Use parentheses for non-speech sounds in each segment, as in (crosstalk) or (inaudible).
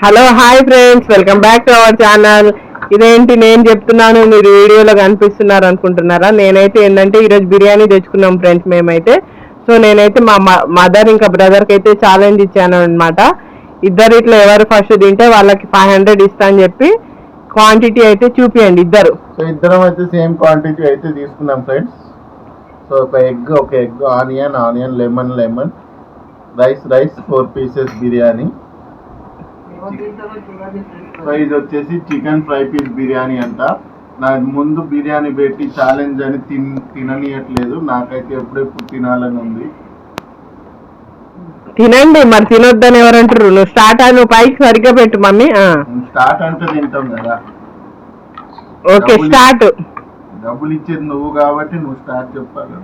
Hello hi friends. Welcome back to our channel. ఇదేంటి నేను చెప్తున్నాను మీరు వీడియోలో కనిపిస్తున్నారు అనుకుంటున్నారా? నేనైతే ఏంటంటే ఈరోజు బిర్యానీ తెచ్చుకున్నాం ఫ్రెండ్స్ మేమైతే. సో నేనైతే మా మదర్ ఇంకా బ్రదర్కి అయితే ఛాలెంజ్ ఇచ్చాను అనమాట ఇద్దరు ఇట్లా ఎవరు ఫస్ట్ తింటే వాళ్ళకి ఫైవ్ హండ్రెడ్ ఇస్తా అని చెప్పి క్వాంటిటీ అయితే చూపియండి ఇద్దరు. ఇద్దరం అయితే సేమ్ క్వాంటిటీ అయితే తీసుకున్నాం ఫ్రెండ్స్. సో ఒక ఎగ్ ఒక egg onion onion lemon lemon rice rice four pieces biryani. ఇది వచ్చేసి చికెన్ ఫ్రై పీస్ బిర్యానీ అంట. నాకు ముందు బిర్యానీ పెట్టి ఛాలెంజ్ అని తిన్ తిననీయట్లేదు. నాకైతే ఎప్పుడెప్పుడు తినాలని ఉంది. తినండి మరి తినొద్దని ఎవరంటారు నువ్వు స్టార్ట్ నువ్వు పైకి సరిగ్గా పెట్టు మమ్మీ. స్టార్ట్ అంటే తింటాం కదా. ఓకే స్టార్ట్ డబ్బులు ఇచ్చేది నువ్వు కాబట్టి నువ్వు స్టార్ట్ చెప్పాలి.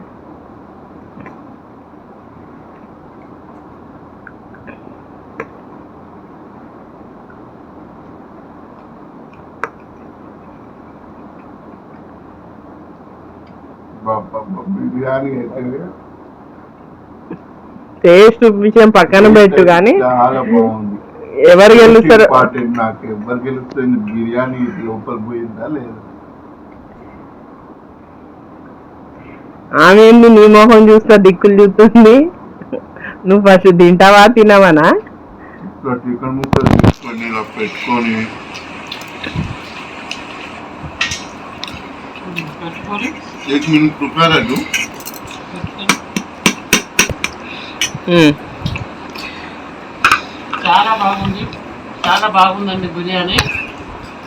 బిర్యానీ అయితే టేస్ట్ విషయం పక్కన పెట్టు కానీ చాలా బాగుంది. ఎవరు గెలుస్తారు నాకు ఎవరు గెలుస్తుంది బిర్యానీ లోపల పోయిందా లేదా? ఆమె నీ మొహం చూస్తా దిక్కులు చూస్తుంది? నువ్వు ఫస్ట్ తింటావా తినవనా? పెట్టుకొని పెట్టుకొని ఎయిట్ మినిట్ ప్రిపేర్ అయ్యు. చాలా బాగుంది. చాలా బాగుందండి బిర్యానీ.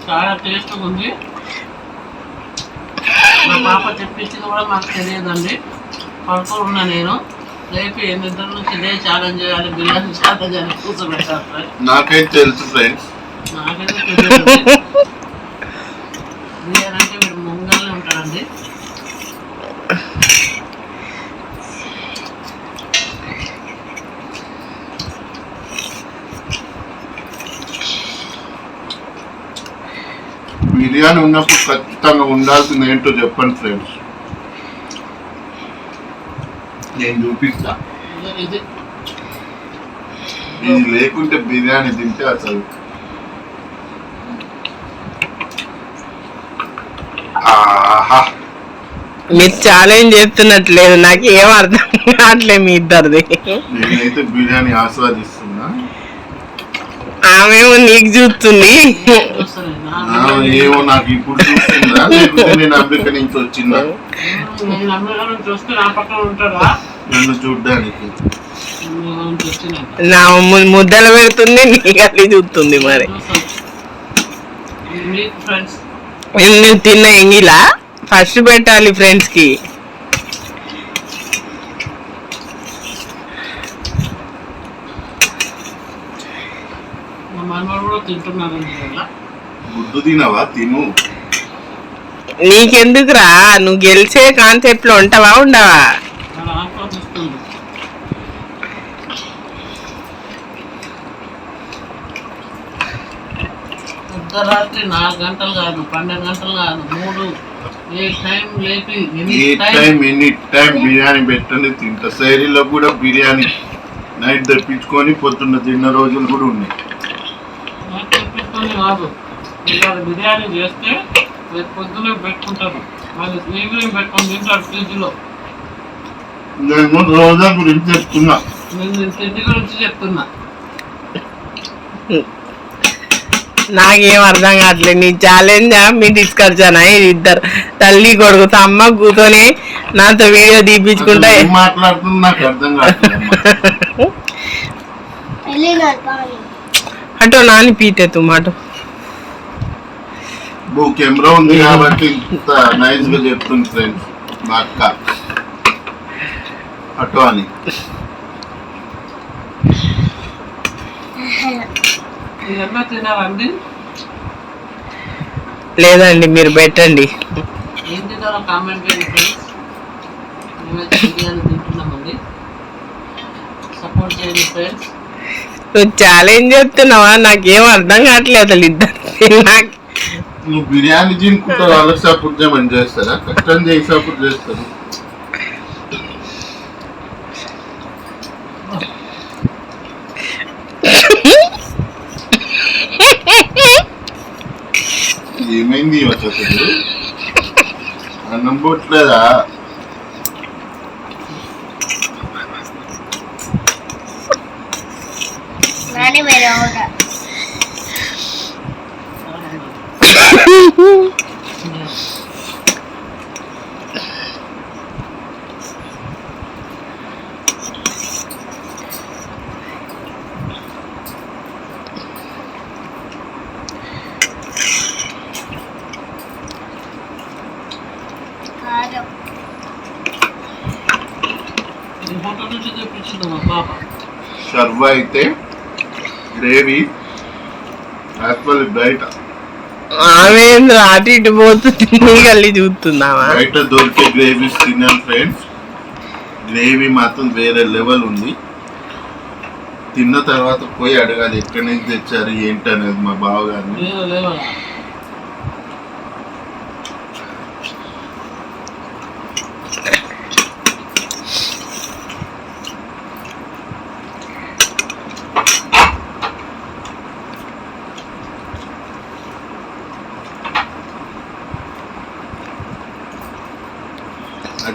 చాలా టేస్ట్గా ఉంది. మా పాప తెప్పించి కూడా మాకు తెలియదండి. ఉన్నా నేను. రేపు నిద్ర నుంచి ఇదే ఛాలెంజ్ చేయాలి. బిర్యానీ ఛాలెంజ్ అని కూర్చోబెట్టారు నాకైతే తెలుసు ఫ్రెండ్స్ నాకైతే తెలియదు. బిర్యానీ ఉన్నప్పుడు ఖచ్చితంగా ఉండాల్సింది ఏంటో చెప్పండి ఫ్రెండ్స్. నేను చూపిస్తా. ఇది- లేకుంటే బిర్యానీ తింటే అసలు. ఆహా. మీరు ఛాలెంజ్ చేస్తున్నట్లేదు నాకు ఏం అర్థం కావట్లేదు మీ ఇద్దరిది. నేనైతే బిర్యానీ ఆస్వాదిస్తున్నా. ఆమెమో నీకు చూస్తుంది? ఏమో నాకు ఇప్పుడు చూస్తుందా నేను అమెరికా నుంచి వచ్చిందా? నా నన్ను చూడ్డానికి. నా ముద్దలు పెడుతుంది నీకు అది చూస్తుంది మరి. నేను తిన్న ఎంగిలా ఫస్ట్ పెట్టాలి ఫ్రెండ్స్కి. మనవాడు కూడా తింటున్నారండి ఇవాళ. గుడ్డు తినవా? తిను. నీకెందుకురా? నువ్వు గెలిచే కాన్సెప్ట్లో ఉంటావా ఉండవా? చాలా ఆస్వాదిస్తుంది అర్ధరాత్రి నాలుగు గంటలు కాదు పన్నెండు గంటలు కాదు మూడు. ఏ టైం లేపి ఎనీ ఏ time time any time biryani పెట్టండి తింటా. శైలిలో కూడా బిర్యానీ నైట్ తెప్పించుకొని పొద్దున్న తిన్న రోజులు కూడా ఉన్నాయి. నాకు తెప్పించుకొని కాదు. ఇవాళ బిర్యానీ చేస్తే రేపు పొద్దునే పెట్టుకుంటారు మళ్ళీ ఈవినింగ్ పెట్టుకొని తింటారు ఫ్రిడ్జ్లో. నేను రోజా గురించి చెప్తున్నా. నేను తిండి గురించి చెప్తున్నా. నాకేం అర్థం కావట్లేదు నీ ఛాలెంజ్ మీ డిస్కర్షన్ ఇది ఇద్దరు. తల్లి కొడుకు అమ్మ కూర్చొని నాతో వీడియో తీపించుకుంటా మాట్లాడుతున్నా నాకు అర్థం కావట్లేదు అటో (laughs) నాని పీతే తుమ్ ఓ కెమెరా ఉంది కాబట్టి ఇంత నైస్గా చెప్తుంది ఫ్రెండ్స్ మా అక్క. అటు అని. లేదండి మీరు పెట్టండి. ఏం తిన్నారో కామెంట్ చేయండి ఫ్రెండ్స్ మేమైతే బిర్యానీ తింటున్నామండి సపోర్ట్ చేయండి ఫ్రెండ్స్ నువ్వు ఛాలెంజ్ చేస్తున్నావా? నాకేం అర్థం కావట్లేదు అసలు ఇద్దరు నాకు నువ్వు బిర్యానీ తినుకుంటావు వాళ్ళకి సపోర్ట్ చేయమని చేస్తారా? కష్టం చేసి సపోర్ట్ చేస్తారు. (laughs) ఏమైంది అన్నం పోట్లేదా? ఈ ఫోటో నుంచి తెప్పించింది మా పాప సర్వ అయితే గ్రేవీ యాక్చువల్లీ బయట. ఆమె అటు ఇటు పోతుంది చూస్తున్నావా? బయట దొరికే గ్రేవీస్ తిన్నాను ఫ్రెండ్స్ గ్రేవీ మాత్రం వేరే లెవెల్ ఉంది. తిన్న తర్వాత పోయి అడగాలి ఎక్కడి నుంచి తెచ్చారు ఏంటి అనేది మా బావగారిని.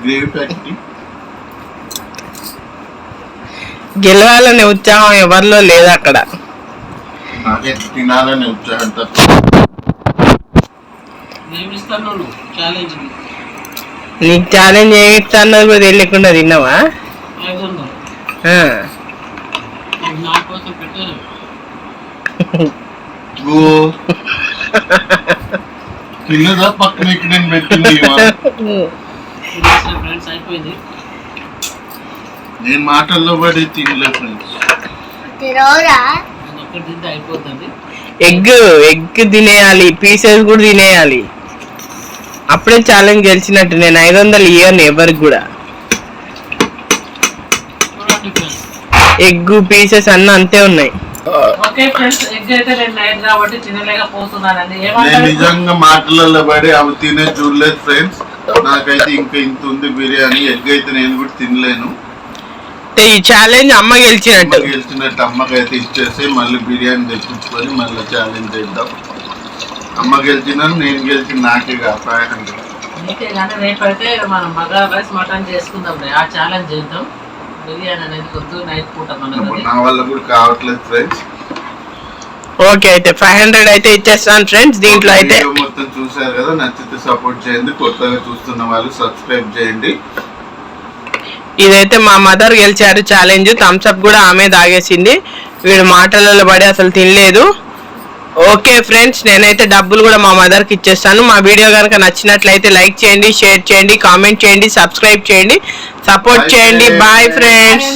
గ్రేవీ ప్యాకెట్ గెలవాలనే ఉత్సాహం ఎవరిలో లేదు అక్కడ. నాకే తినాలని ఉత్సాహం తప్ప. నీకు ఛాలెంజ్ ఏమి ఇస్తానో కూడా తెలియకుండా తిన్నావా? (laughs) తిన్నదా పక్కన ఇక్కడ నేను పెట్టింది ఫ్రెండ్స్ అయిపోయింది. నేను మాటల్లో పడి తినలే ఫ్రెండ్స్ ఒక్కటి తింటే అయిపోతుంది ఎగ్ ఎగ్ తినేయాలి పీసెస్ కూడా తినేయాలి. అప్పుడే ఛాలెంజ్ గెలిచినట్టు నేను ఐదు వందలు ఇయ్యను ఎవరికి కూడా. చూడండి ఫ్రెండ్స్ ఎగ్ పీసెస్ అన్న అంతే ఉన్నాయి. ఓకే ఫ్రెండ్స్ ఎగ్ అయితే నేను నైట్ కాబట్టి తినలేకపోతున్నానండి. నేను ఏమంటారు? నిజంగా మాటలలో పడి అవి తినే చూడలేదు ఫ్రెండ్స్ నాకైతే ఇంకా ఇంత ఉంది బిర్యానీ. ఎగ్ అయితే నేను కూడా తినలేను. అంటే ఈ ఛాలెంజ్ అమ్మ గెలిచినట్టు. అమ్మ గెలిచినట్టు అమ్మకైతే ఇచ్చేసి మళ్ళీ బిర్యానీ తెప్పించుకొని మళ్ళీ ఛాలెంజ్ చేద్దాం. అమ్మ గెలిచిన నేను గెలిచిన నాకే కాదు రేపైతే మనం బగారా రైస్ మటన్ చేసుకుందాం రే ఆ ఛాలెంజ్ చేద్దాం. బిర్యానీ అనేది కొద్దు నైట్ పూట మనది. నా వల్ల కూడా కావట్లేదు ఫ్రెండ్స్ ఓకే అయితే ఫైవ్ హండ్రెడ్ అయితే ఇచ్చేస్తాను ఫ్రెండ్స్ దీంట్లో అయితే మొత్తం చూసారు కదా నచ్చితే సపోర్ట్ చేయండి. కొత్తగా చూస్తున్న వాళ్ళు సబ్స్క్రైబ్ చేయండి. ఇదైతే మా మదర్ గెలిచారు ఛాలెంజ్ థమ్స్ అప్ కూడా ఆమె తాగేసింది వీడు మాటలలో పడి అసలు తినలేదు. ఓకే ఫ్రెండ్స్ నేనైతే డబ్బులు కూడా మా మదర్కి ఇచ్చేస్తాను. మా వీడియో కనుక నచ్చినట్లయితే లైక్ చేయండి షేర్ చేయండి కామెంట్ చేయండి సబ్స్క్రైబ్ చేయండి. సపోర్ట్ చేయండి. Bye friends